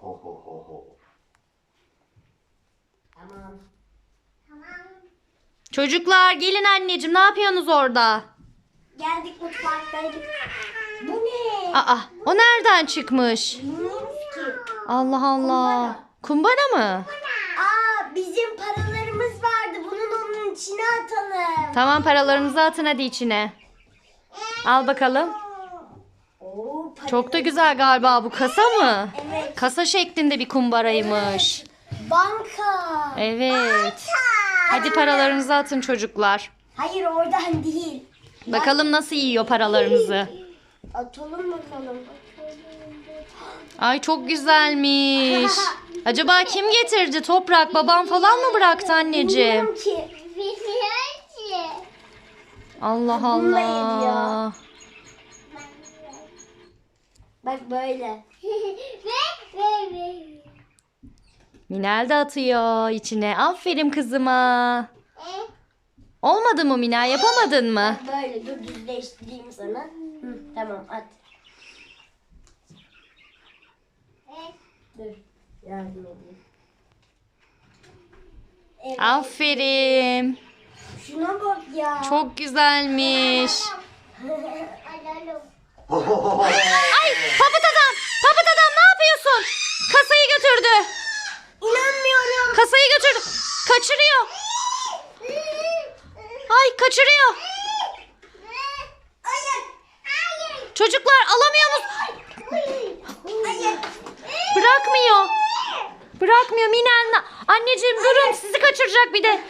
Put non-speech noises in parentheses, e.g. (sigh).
Ho ho ho ho. Tamam. Tamam. Çocuklar gelin anneciğim ne yapıyorsunuz orada? Geldik mutfaktaydık. Bu ne? Aa o nereden çıkmış? Allah Allah. Kumbara, Kumbara mı? Aa bizim paralarımız vardı. Bunun onun içine atalım. Tamam paralarınızı atın hadi içine. Al bakalım. Oo, Çok da güzel galiba bu kasa mı? Evet. Kasa şeklinde bir kumbaraymış. Banka. Evet. Hadi paralarınızı atın çocuklar. Hayır oradan değil. Bakalım nasıl yiyor paralarınızı. Atalım bakalım. Ay çok güzelmiş. (laughs) Acaba kim getirdi? Toprak baban falan mı bıraktı anneciğim? Bilmiyorum ki. Allah Allah. Bak böyle. (laughs) Minel de atıyor içine. Aferin kızıma. Olmadı mı Minel? Yapamadın mı? Böyle dur düzleştireyim sana. Hı, tamam at. Dur yardım edeyim. Evet. Aferin. Şuna bak ya. Çok güzelmiş. (laughs) (laughs) Ay Kaçırıyor. Ay kaçırıyor. Çocuklar alamıyor musun? Bırakmıyor. Bırakmıyor Minel. Anneciğim durun sizi kaçıracak bir de.